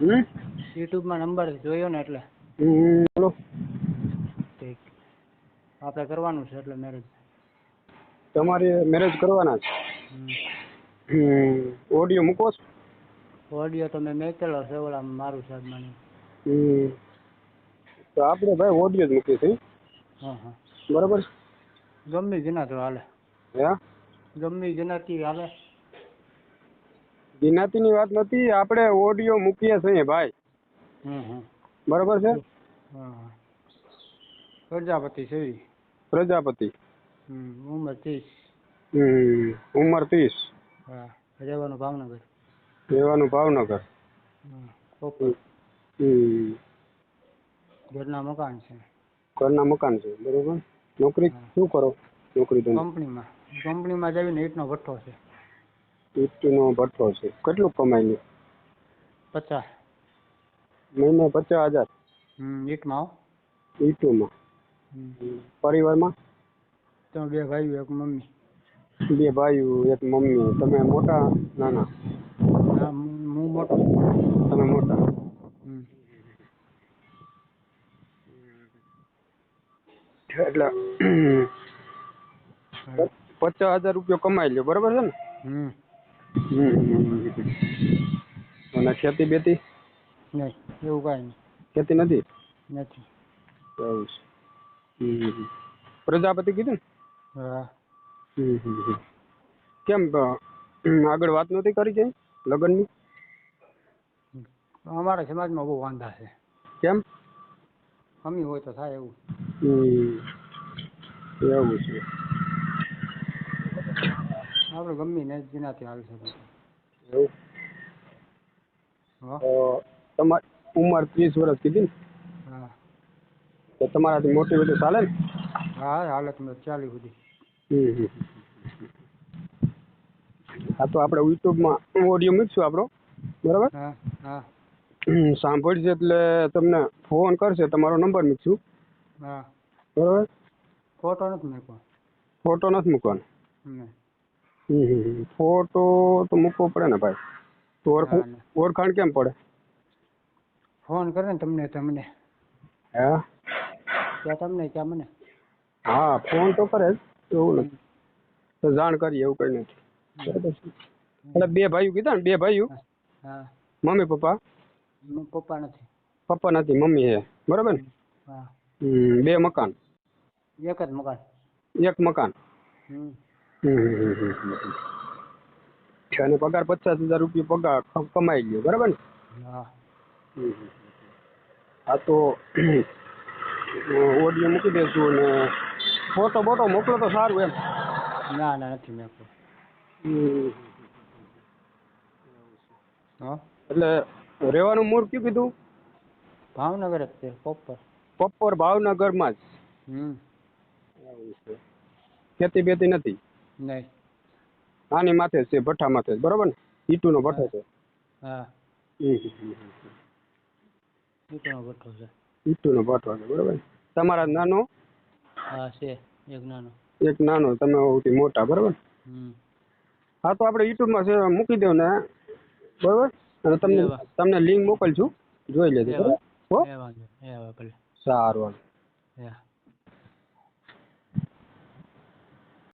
હમ યુટ્યુબમાં નંબર જોયો ને એટલે. બોલો. ઠીક. આપણે કરવાનું છે એટલે મેરેજ તમારે મેરેજ કરવાના છે? ઓડિયો મૂકો છો? ઓડિયો તો મેં મેકેલો છે ઓલા મારું સાહેબ હમ. તો આપણે ભાઈ ઓડિયો જ મૂકીએ છીએ. હા હા. બરાબર ગમે જેના તો હાલે. હે? ગમે જેનાથી હાલે. જ્ઞાતિની વાત નથી આપણે ઓડિયો મૂકીએ છીએ ભાઈ. બરાબર છે? પ્રજાપતિ છે પ્રજાપતિ. ઉંમર ત્રીસ. ઉંમર ત્રીસ. હા રહેવાનું ભાવનગર. રહેવાનું ભાવનગર. ઘરના મકાન છે. ઘરના મકાન છે બરોબર? નોકરી શું કરો? નોકરી કંપનીમાં. કંપનીમાં જઈને ઈટનો ભઠ્ઠો છે. ઈંટનો ભઠ્ઠો છે. કેટલું કમાઈ લે પચાસ. મહિને પચાસ હજાર? ઈંટમાં હો. ઈંટોમાં? પરિવારમાં? તમે બે ભાઈઓ એક મમ્મી. બે ભાઈઓ એક મમ્મી. તમે મોટા નાના? હું મોટો. તમે મોટા? એટલે પચાસ હજાર રૂપિયા કમાઈ લ્યો. બરાબર છે ને? હમ. અને ખેતી બેતી? નહીં એવું કાંઈ ખેતી નથી? નથી. એવું છે. પ્રજાપતિ કીધું હા. કેમ આગળ વાત નથી કરી કે લગ્નની? અમારા સમાજમાં બહુ વાંધા છે. કેમ? કમી હોય તો થાય એવું. એવું છે. આપણે ગમી ને જેનાથી હાલ શકે એવું? તો તમારી ઉંમર ત્રીસ વર્ષ કીધી ને? હા. તો તમારાથી મોટી બધું ચાલે ને? હા હાલે તમે ચાલી સુધી. હા તો આપણે યુટ્યુબમાં ઓડિયો મૂકશું આપણો. બરાબર? હા હા. સાંભળશે એટલે તમને ફોન કરશે તમારો નંબર મૂકશું. હા. બરાબર? ફોટો નથી મૂકવાનો. ફોટો નથી મૂકવાનો. ફોટો તો મૂકવો પડે ને ભાઈ. તો ના, ઓળખાણ ના. ઓળખાણ કેમ પડે? ફોન કરે ને તમને તમને. હે? ક્યાં તમને ક્યાં મને? હા ફોન તો કરે જ એવું નથી. તો જાણ કરીએ એવું કંઈ નથી. બરાબર છે. એટલે બે ભાઈઓ કીધા ને બે ભાઈઓ? હા મમ્મી પપ્પા? મ- પપ્પા નથી. પપ્પા નથી મમ્મી છે બરાબર ને? હા. હમ, બે મકાન. એક જ મકાન. એક મકાન. હમ. અને પગાર પચાસ હજાર રૂપિયા પગાર કમાઈ ગયો બરાબર ને? હા. તો ઓડિયો મૂકી દઈશું અને ફોટો બોટો મોકલો તો સારું એમ. ના ના નથી. હા? એટલે રહેવાનું મૂળ કયું કીધું? ભાવનગર જ છે પોપર. બપોર ભાવનગરમાં જ? હમ. ખેતી બેતી નથી? નહીં. આની માથે જ છે ભઠ્ઠા માથે જ બરોબર ને? ઈટુનો ભઠ્ઠો છે. હા. ઈંટનો ભઠ્ઠો છે. ઈટુનો ભઠ્ઠો છે બરોબર તમારા નાનો? હા છે એક નાનો. એક નાનો તમે સૌથી મોટા બરોબર હા તો આપણે યુટ્યુબમાં છે મૂકી દઉં ને બરોબર? અને તમને તમને લિંક મોકલશું જોઈ લેજો બરોબર? સારું.